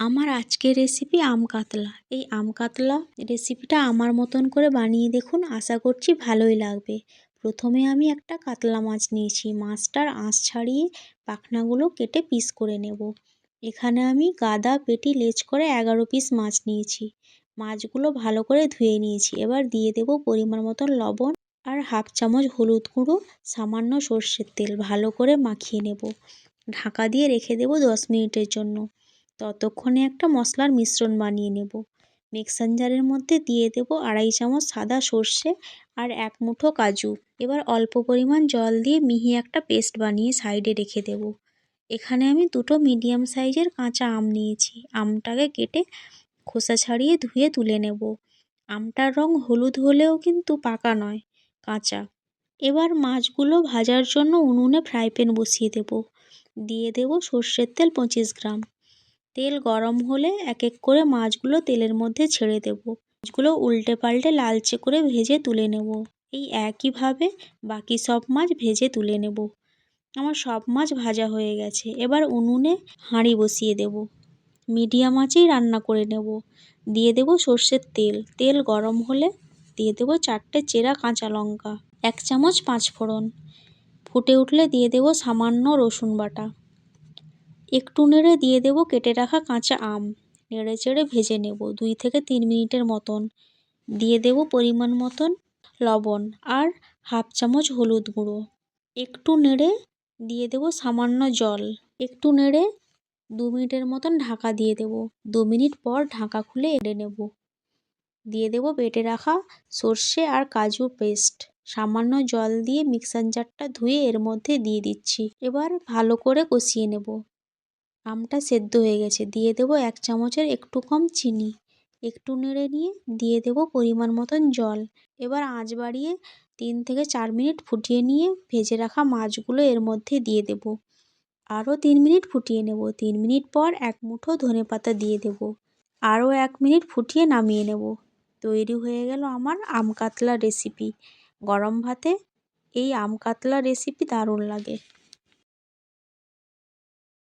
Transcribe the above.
আমার আজকের রেসিপি আম কাতলা। এই আম কাতলা রেসিপিটা আমার মতন করে বানিয়ে দেখুন, আশা করছি ভালোই লাগবে। প্রথমে আমি একটা কাতলা মাছ নিয়েছি। মাছটার আঁশ ছাড়িয়ে পাখনাগুলো কেটে পিস করে নেব। এখানে আমি গাদা, পেটি, লেজ করে এগারো পিস মাছ নিয়েছি। মাছগুলো ভালো করে ধুয়ে নিয়েছি। এবার দিয়ে দেব পরিমাণ মতন লবণ আর হাফ চামচ হলুদ গুঁড়ো, সামান্য সর্ষের তেল। ভালো করে মাখিয়ে নেব। ঢাকা দিয়ে রেখে দেব দশ মিনিটের জন্য। ততক্ষণে একটা মশলার মিশ্রণ বানিয়ে নেব। মিক্সার জারের মধ্যে দিয়ে দেব আড়াই চামচ সাদা সর্ষে আর এক মুঠো কাজু। এবার অল্প পরিমাণ জল দিয়ে মিহি একটা পেস্ট বানিয়ে সাইডে রেখে দেব। এখানে আমি দুটো মিডিয়াম সাইজের কাঁচা আম নিয়েছি। আমটাকে কেটে খোসা ছাড়িয়ে ধুয়ে তুলে নেব। আমটার রং হলুদ হলেও কিন্তু পাকা নয়, কাঁচা। এবার মাছগুলো ভাজার জন্য উনুনে ফ্রাই প্যান বসিয়ে দেব। দিয়ে দেব সর্ষের তেল পঁচিশ গ্রাম। তেল গরম হলে এক এক করে মাছগুলো তেলের মধ্যে ছেড়ে দেব। মাছগুলো উল্টে পাল্টে লালচে করে ভেজে তুলে নেব। এই একইভাবে বাকি সব মাছ ভেজে তুলে নেব। আমার সব মাছ ভাজা হয়ে গেছে। এবার উনুনে হাঁড়ি বসিয়ে দেব। মিডিয়াম আঁচেই রান্না করে নেব। দিয়ে দেব সর্ষের তেল। তেল গরম হলে দিয়ে দেব চারটে চেরা কাঁচা লঙ্কা, এক চামচ পাঁচ ফোড়ন ফুটে উঠলে দিয়ে দেব সামান্য রসুন বাটা। একটু নেড়ে দিয়ে দেব কেটে রাখা কাঁচা আম। নেড়ে চেড়ে ভেজে নেব দুই থেকে তিন মিনিটের মতন। দিয়ে দেব পরিমাণ মতন লবণ আর হাফ চামচ হলুদ গুঁড়ো। একটু নেড়ে দিয়ে দেব সামান্য জল। একটু নেড়ে দু মিনিটের মতন ঢাকা দিয়ে দেব। দু মিনিট পর ঢাকা খুলে এড়ে নেব। দিয়ে দেব বেটে রাখা সর্ষে আর কাজু পেস্ট। সামান্য জল দিয়ে মিক্সার জারটা ধুয়ে এর মধ্যে দিয়ে দিচ্ছি। এবার ভালো করে কষিয়ে নেব। আমটা সেদ্ধ হয়ে গেছে। দিয়ে দেবো এক চামচের একটু কম চিনি। একটু নেড়ে নিয়ে দিয়ে দেবো পরিমাণ মতন জল। এবার আঁচ বাড়িয়ে তিন থেকে চার মিনিট ফুটিয়ে নিয়ে ভেজে রাখা মাছগুলো এর মধ্যে দিয়ে দেব। আরও তিন মিনিট ফুটিয়ে নেব। তিন মিনিট পর এক মুঠো ধনে পাতা দিয়ে দেব। আরও এক মিনিট ফুটিয়ে নামিয়ে নেব। তৈরি হয়ে গেল আমার আম কাতলা রেসিপি গরম ভাতে এই আম কাতলা রেসিপি দারুণ লাগে।